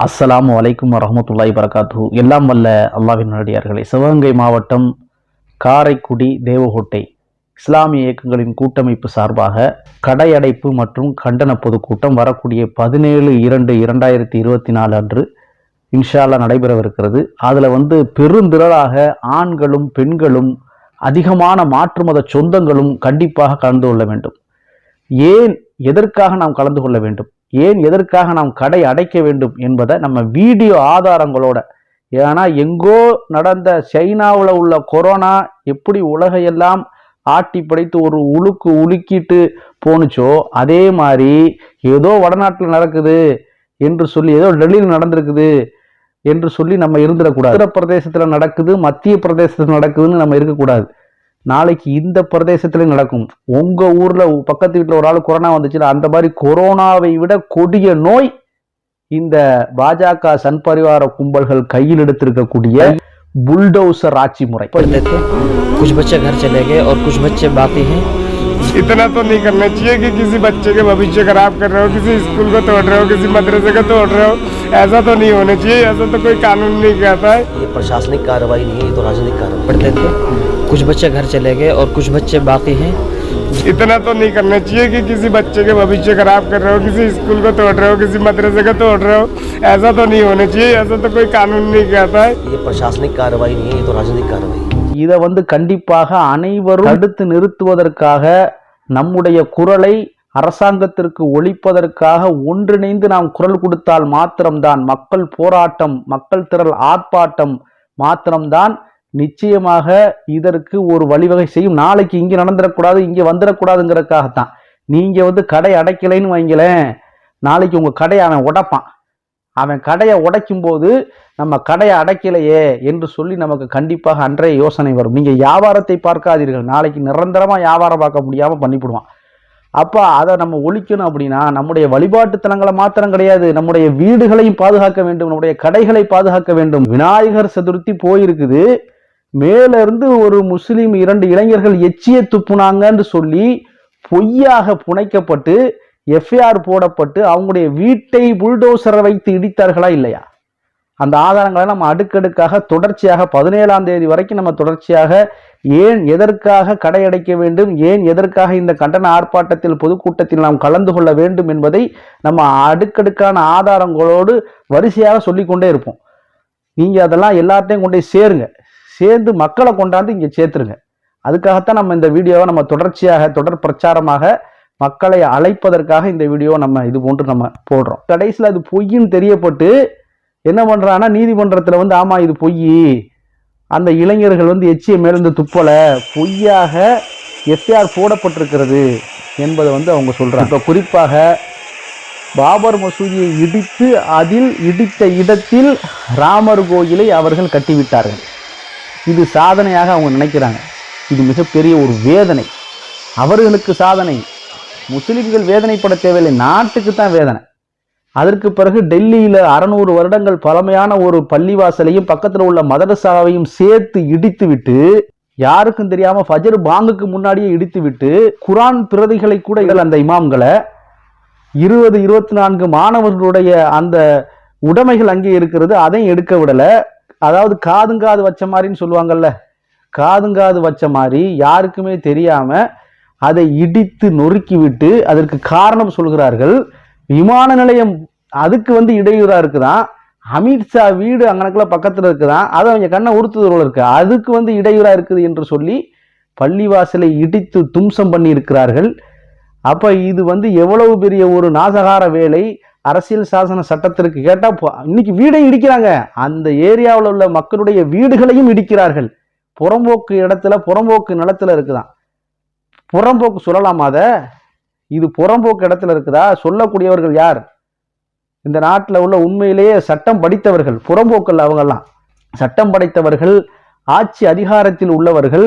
அஸ்ஸலாமு வலைக்கும் வரமத்துல்லாய் வரகாத்து எல்லாம் வல்ல அல்லாவின் நடிகார்களே சிவகங்கை மாவட்டம் காரைக்குடி தேவகோட்டை இஸ்லாமிய இயக்கங்களின் கூட்டமைப்பு சார்பாக கடையடைப்பு மற்றும் கண்டன பொதுக்கூட்டம் வரக்கூடிய பதினேழு இரண்டு இரண்டாயிரத்தி இருபத்தி நாலு அன்று இன்ஷால்லா நடைபெறவிருக்கிறது. அதில் வந்து பெருந்திரளாக ஆண்களும் பெண்களும் அதிகமான மாற்று மத சொந்தங்களும் கண்டிப்பாக கலந்து கொள்ள வேண்டும். ஏன் எதற்காக நாம் கலந்து கொள்ள வேண்டும்? ஏன் எதற்காக நாம் கடை அடைக்க வேண்டும் என்பதை நம்ம வீடியோ ஆதாரங்களோட ஏன்னா எங்கோ நடந்த சைனாவில் உள்ள கொரோனா எப்படி உலகையெல்லாம் ஆட்டி படைத்து ஒரு உலுக்கு உலுக்கிட்டு போணுச்சோ அதே மாதிரி ஏதோ வடநாட்டில் நடக்குது என்று சொல்லி ஏதோ டெல்லியில் நடந்திருக்குது என்று சொல்லி நம்ம இருந்துடக்கூடாது. உத்தரப்பிரதேசத்தில் நடக்குது மத்திய பிரதேசத்தில் நடக்குதுன்னு நம்ம இருக்கக்கூடாது. நாளைக்கு இந்த பிரதேசத்துல நடக்கும் உங்க ஊர்ல பக்கத்து வீட்டுல ஒரு ஆள் கொரோனா வந்துச்சுல அந்த மாதிரி கொரோனாவை விட கொடிய நோய் இந்த பாஜக சன் பரிவார கும்பல்கள் கையில் எடுத்திருக்கக்கூடிய புல்டோசர் ஆட்சி முறை पढ़ते थे कुछ बच्चे घर चले गए और कुछ बच्चे बाकी हैं इतना तो नहीं करना चाहिए कि किसी बच्चे के भविष्य खराब कर रहे हो किसी स्कूल को तोड़ रहे हो किसी मदरसे को तोड़ रहे हो ऐसा तो नहीं होना चाहिए ऐसा तो कोई कानून नहीं कहता है ये प्रशासनिक कार्रवाई नहीं है ये तो राजनीतिक कार्रवाई पढ़ते थे कुछ बच्चे घर चले गए और कुछ बच्चे बाकी हैं इतना तो नहीं करना चाहिए कि किसी बच्चे के भविष्य खराब कर रहे हो किसी स्कूल को तोड़ रहे हो किसी मदरसे को तोड़ रहे हो ऐसा तो नहीं होना चाहिए ऐसा तो कोई कानून नहीं कहता है ये प्रशासनिक कार्रवाई नहीं है ये तो राजनीतिक कार्रवाई है இதை வந்து கண்டிப்பாக அனைவரும் தடுத்து நிறுத்துவதற்காக நம்முடைய குரலை அரசாங்கத்திற்கு ஒழிப்பதற்காக ஒன்றிணைந்து நாம் குரல் கொடுத்தால் மாத்திரம்தான் மக்கள் போராட்டம் மக்கள் திரள் ஆர்ப்பாட்டம் மாத்திரம்தான் நிச்சயமாக இதற்கு ஒரு வழிவகை செய்யும். நாளைக்கு இங்கே நடந்துடக்கூடாது இங்கே வந்துடக்கூடாதுங்கிறதுக்காகத்தான். நீங்கள் வந்து கடை அடைக்கலைன்னு வைங்களேன் நாளைக்கு உங்கள் கடையை அவன் உடைப்பான். அவன் கடையை உடைக்கும் போது நம்ம கடையை அடைக்கலையே என்று சொல்லி நமக்கு கண்டிப்பாக அன்றைய யோசனை வரும். நீங்கள் வியாபாரத்தை பார்க்காதீர்கள். நாளைக்கு நிரந்தரமாக வியாபாரம் பார்க்க முடியாமல் பண்ணிவிடுவான். அப்போ அதை நம்ம ஒழிக்கணும் அப்படின்னா நம்முடைய வழிபாட்டு தலங்களை மாத்திரம் கிடையாது. நம்முடைய வீடுகளையும் பாதுகாக்க வேண்டும். நம்முடைய கடைகளை பாதுகாக்க வேண்டும். விநாயகர் சதுர்த்தி போயிருக்குது. மேலிருந்து ஒரு முஸ்லீம் இரண்டு இளைஞர்கள் எச்சிய துப்புனாங்கன்னு சொல்லி பொய்யாக புனைக்கப்பட்டு எஃப்ஐஆர் போடப்பட்டு அவங்களுடைய வீட்டை புல்டோசரை வைத்து இடித்தார்களா இல்லையா? அந்த ஆதாரங்களை நம்ம அடுக்கடுக்காக தொடர்ச்சியாக பதினேழாம் தேதி வரைக்கும் நம்ம தொடர்ச்சியாக ஏன் எதற்காக கடையடைக்க வேண்டும்? ஏன் எதற்காக இந்த கண்டன ஆர்ப்பாட்டத்தில் பொதுக்கூட்டத்தில் நாம் கலந்து கொள்ள வேண்டும் என்பதை நம்ம அடுக்கடுக்கான ஆதாரங்களோடு வரிசையாக சொல்லிக்கொண்டே இருப்போம். நீங்கள் அதெல்லாம் எல்லாத்தையும் கொண்டு சேருங்க. சேர்ந்து மக்களை கொண்டாந்து இங்கே சேர்த்துருங்க. அதுக்காகத்தான் நம்ம இந்த வீடியோவை நம்ம தொடர்ச்சியாக தொடர் பிரச்சாரமாக மக்களை அழைப்பதற்காக இந்த வீடியோவை நம்ம இது போன்று நம்ம போடுறோம். கடைசியில் அது பொய்ன்னு தெரியப்பட்டு என்ன பண்ணுறான்னா நீதிமன்றத்தில் வந்து ஆமாம் இது பொய். அந்த இளைஞர்கள் வந்து எச்சிய மேலிருந்து துப்பலை. பொய்யாக எஃப்ஐஆர் போடப்பட்டிருக்கிறது என்பதை வந்து அவங்க சொல்கிறாங்க இப்போ குறிப்பாக பாபர் மசூதியை இடித்து அதில் இடித்த இடத்தில் ராமர் கோயிலை அவர்கள் கட்டிவிட்டார்கள். இது சாதனையாக அவங்க நினைக்கிறாங்க. இது மிகப்பெரிய ஒரு வேதனை. அவர்களுக்கு சாதனை. முஸ்லிம்கள் வேதனைப்பட தேவையில்லை. நாட்டுக்கு தான் வேதனை. அதற்கு பிறகு டெல்லியில் அறநூறு வருடங்கள் பழமையான ஒரு பள்ளிவாசலையும் பக்கத்தில் உள்ள மதரசாவையும் சேர்த்து இடித்து விட்டு யாருக்கும் தெரியாம ஃபஜர் பாங்குக்கு முன்னாடியே இடித்து விட்டு குரான் பிரதிகளை கூட இதில் அந்த இமாம்களை. இருபது இருபத்தி நான்கு மாணவர்களுடைய அந்த உடைமைகள் அங்கே இருக்கிறது. அதையும் எடுக்க விடலை. அதாவது காதுங்காது வச்ச மாதிரின்னு சொல்லுவாங்கல்ல. காதுங்காது வச்ச மாதிரி யாருக்குமே தெரியாம அதை இடித்து நொறுக்கி விட்டு அதற்கு காரணம் சொல்கிறார்கள். விமான நிலையம் அதுக்கு வந்து இடையூறா இருக்குதான். அமித்ஷா வீடு அங்கனக்குள்ள பக்கத்துல இருக்குதான். அது அவங்க கண்ணை உறுத்துதல் இருக்கு. அதுக்கு வந்து இடையூறா இருக்குது என்று சொல்லி பள்ளிவாசலை இடித்து தும்சம் பண்ணி இருக்கிறார்கள் அப்ப இது வந்து எவ்வளவு பெரிய ஒரு நாசகார வேலை. அரசியல் சாசன சட்டத்திற்கு கேட்டால் இன்னைக்கு வீடை இடிக்கிறாங்க. அந்த ஏரியாவில் உள்ள மக்களுடைய வீடுகளையும் இடிக்கிறார்கள். புறம்போக்கு இடத்துல புறம்போக்கு நிலத்துல இருக்குதான். புறம்போக்கு சொல்லலாமா இது புறம்போக்கு இடத்துல இருக்குதா? சொல்லக்கூடியவர்கள் யார்? இந்த நாட்டில் உள்ள உண்மையிலேயே சட்டம் படித்தவர்கள் புறம்போக்கல் அவங்கெல்லாம் சட்டம் படைத்தவர்கள் ஆட்சி அதிகாரத்தில் உள்ளவர்கள்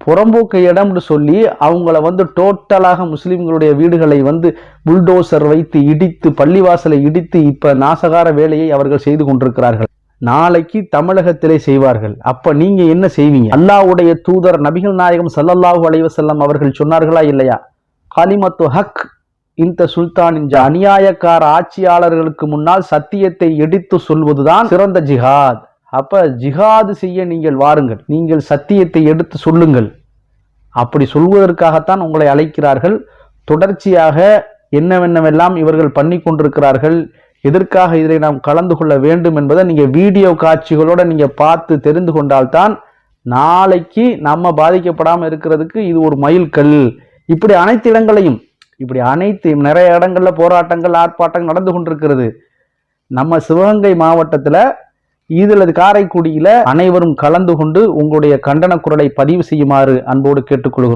புறம்போக்கு இடம்னு சொல்லி அவங்கள வந்து டோட்டலாக முஸ்லீம்களுடைய வீடுகளை வந்து புல்டோசர் வைத்து இடித்து பள்ளிவாசலை இடித்து இப்போ நாசகார வேலையை அவர்கள் செய்து கொண்டிருக்கிறார்கள். நாளைக்கு தமிழகத்திலே செய்வார்கள். அப்ப நீங்க என்ன செய்வீங்க? அல்லாவுடைய தூதர் நபிகள் நாயகம் சல்லல்லாஹு அலைவசல்லம் அவர்கள் சொன்னார்களா இல்லையா? கலிமத்து ஹக் இந்த சுல்தானின் அநியாயக்கார ஆட்சியாளர்களுக்கு முன்னால் சத்தியத்தை எடுத்து சொல்வதுதான் சிறந்த ஜிஹாத். அப்போ ஜிஹாது செய்ய நீங்கள் வாருங்கள். நீங்கள் சத்தியத்தை எடுத்து சொல்லுங்கள். அப்படி சொல்வதற்காகத்தான் உங்களை அழைக்கிறார்கள். தொடர்ச்சியாக என்னவென்னவெல்லாம் இவர்கள் பண்ணி கொண்டிருக்கிறார்கள் எதற்காக இதில் நாம் கலந்து கொள்ள வேண்டும் என்பதை நீங்கள் வீடியோ காட்சிகளோடு நீங்கள் பார்த்து தெரிந்து கொண்டால்தான் நாளைக்கு நம்ம பாதிக்கப்படாமல் இருக்கிறதுக்கு இது ஒரு மைல்கல் இப்படி அனைத்து இடங்களையும் இப்படி அனைத்து நிறைய இடங்களில் போராட்டங்கள் ஆர்ப்பாட்டங்கள் நடந்து கொண்டிருக்கிறது. நம்ம சிவகங்கை மாவட்டத்தில் ஈதில் காரைக்குடியில அனைவரும் கலந்து கொண்டு உங்களுடைய கண்டன குரலை பதிவு செய்யுமாறு அன்போடு கேட்டுக்கொள்கிறோம்.